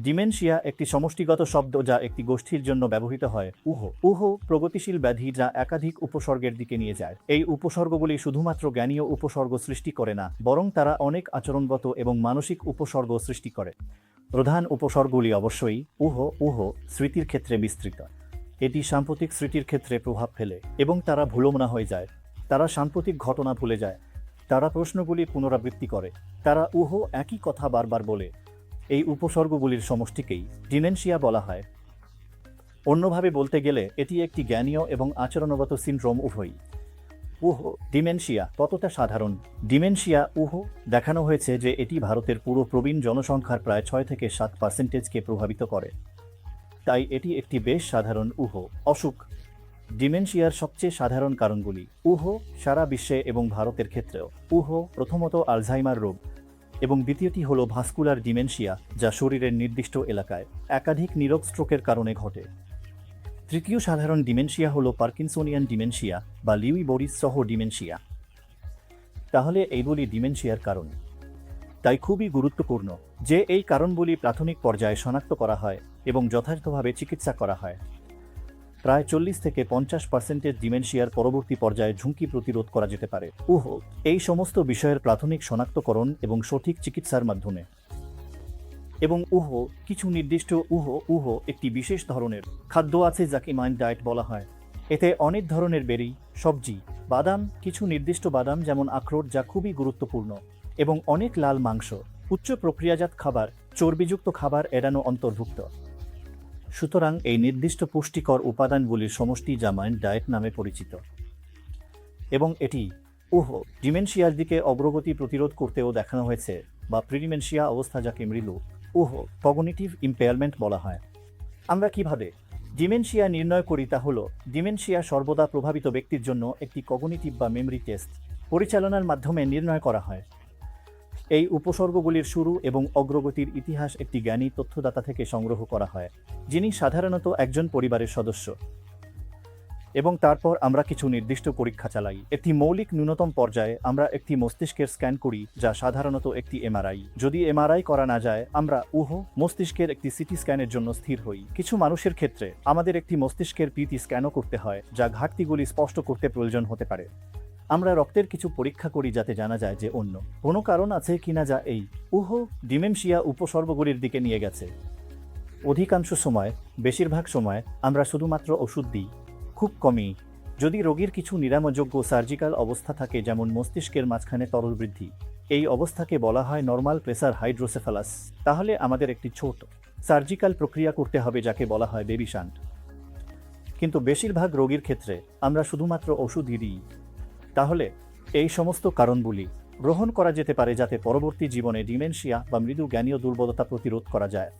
Dementia একটি সমষ্টিগত শব্দ যা একটি গোষ্ঠীর জন্য ব্যবহৃত হয়। উহ। উহ প্রগতিশীল ব্যাধি যা একাধিক উপসর্গের দিকে নিয়ে যায়। এই উপসর্গগুলি শুধুমাত্র জ্ঞানীয় উপসর্গ সৃষ্টি করে না বরং তারা অনেক আচরণগত এবং মানসিক উপসর্গ সৃষ্টি করে। প্রধান উপসর্গগুলি অবশ্যই উহ উহ স্মৃতির ক্ষেত্রে বিস্তৃত। এটি সাম্প্রতিক স্মৃতির ক্ষেত্রে প্রভাব ফেলে এবং তারা ভুলমনা হয়ে যায়। তারা সাম্প্রতিক ঘটনা ভুলে যায়। তারা প্রশ্নগুলি পুনরাবৃত্তি করে। তারা উহ একই কথা বারবার বলে। এই উপসর্গগুলির সমষ্টিকেই ডিমেনশিয়া বলা হয়। অন্যভাবে বলতে গেলে, এটি একটি জ্ঞানীয় এবং আচরণগত সিনড্রোম উভয়ই। উহ, ডিমেনশিয়া কতটা সাধারণ। ডিমেনশিয়া উহ দেখানো হয়েছে যে এটি ভারতের পুরো প্রবীণ জনসংখ্যার প্রায় ছয় থেকে সাত পার্সেন্টেজকে প্রভাবিত করে। তাই এটি একটি বেশ সাধারণ উহ। অসুখ, ডিমেনশিয়ার সবচেয়ে সাধারণ কারণগুলি। উহ সারা বিশ্বে এবং ভারতের ক্ষেত্রেও। উহ প্রথমত আলঝাইমার রোগ। এবং দ্বিতীয়টি হল ভাস্কুলার ডিমেনশিয়া, যা শরীরের নির্দিষ্ট এলাকায় একাধিক নীরব স্ট্রোকের কারণে ঘটে। তৃতীয় সাধারণ ডিমেনশিয়া হল পার্কিনসোনিয়ান ডিমেনশিয়া বা লিউই বরিস সহ ডিমেনশিয়া। তাহলে এইগুলি ডিমেনশিয়ার কারণ। তাই খুবই গুরুত্বপূর্ণ যে এই কারণগুলি প্রাথমিক পর্যায়ে শনাক্ত করা হয় এবং যথাযথভাবে চিকিৎসা করা হয়। প্রায় চল্লিশ থেকে পঞ্চাশ পার্সেন্টের ডিমেনশিয়ার পরবর্তী পর্যায়ে ঝুঁকি প্রতিরোধ করা যেতে পারে। উহ, এই সমস্ত বিষয়ের প্রাথমিক শনাক্তকরণ এবং সঠিক চিকিৎসার মাধ্যমে। এবং উহ, কিছু নির্দিষ্ট উহ উহ একটি বিশেষ ধরনের খাদ্য আছে যাকে মাইন্ড ডায়েট বলা হয়। এতে অনেক ধরনের বেরি, সবজি, বাদাম, কিছু নির্দিষ্ট বাদাম যেমন আখরোট যা খুবই গুরুত্বপূর্ণ এবং অনেক লাল মাংস, উচ্চ প্রক্রিয়াজাত খাবার, চর্বিযুক্ত খাবার এড়ানো অন্তর্ভুক্ত। সুতরাং এই নির্দিষ্ট পুষ্টিকর উপাদানগুলির সমষ্টি যা মাইন্ড ডায়েট নামে পরিচিত। এবং এটি উহ, ডিমেনশিয়ার দিকে অগ্রগতি প্রতিরোধ করতেও দেখানো হয়েছে বা প্রিডিমেনশিয়া অবস্থা যাকে মৃদু উহ কগনিটিভ ইম্পেয়ারমেন্ট বলা হয়। আমরা কীভাবে ডিমেনশিয়া নির্ণয় করি তা হল, ডিমেনশিয়া সর্বদা প্রভাবিত ব্যক্তির জন্য একটি কগনিটিভ বা মেমরি টেস্ট পরিচালনার মাধ্যমে নির্ণয় করা হয়। এই উপসর্গগুলির শুরু এবং অগ্রগতির ইতিহাস একটি জ্ঞানী তথ্যদাতা থেকে সংগ্রহ করা হয়, যিনি সাধারণত একজন পরিবারের সদস্য। এবং তারপর আমরা কিছু নির্দিষ্ট পরীক্ষা চালাই। একটি মৌলিক ন্যূনতম পর্যায়ে আমরা একটি মস্তিষ্কের স্ক্যান করি, যা সাধারণত একটি এমআরআই। যদি এমআরআই করা না যায়, আমরা উহ, মস্তিষ্কের একটি সিটি স্ক্যানের জন্য স্থির হই। কিছু মানুষের ক্ষেত্রে আমাদের একটি মস্তিষ্কের পিটি স্ক্যানও করতে হয়, যা ঘাটতিগুলি স্পষ্ট করতে প্রয়োজন হতে পারে। আমরা রক্তের কিছু পরীক্ষা করি যাতে জানা যায় যে অন্য কোনো কারণ আছে কিনা যা এই উহ ডিমেনশিয়া উপসর্গগুলির দিকে নিয়ে গেছে। অধিকাংশ সময়, বেশিরভাগ সময়, আমরা শুধুমাত্র ওষুধ দিই, খুব কমই। যদি রোগীর কিছু নিরাময়যোগ্য সার্জিক্যাল অবস্থা থাকে যেমন মস্তিষ্কের মাঝখানে তরল বৃদ্ধি, এই অবস্থাকে বলা হয় নর্মাল প্রেসার হাইড্রোসেফালাস, তাহলে আমাদের একটি ছোট সার্জিক্যাল প্রক্রিয়া করতে হবে যাকে বলা হয় বেবি শান্ট। কিন্তু বেশিরভাগ রোগীর ক্ষেত্রে আমরা শুধুমাত্র ওষুধই দিই। তাহলে এই সমস্ত কারণগুলি গ্রহণ করা যেতে পারে যাতে পরবর্তী জীবনে ডিমেনশিয়া বা মৃদু জ্ঞানীয় দুর্বলতা প্রতিরোধ করা যায়।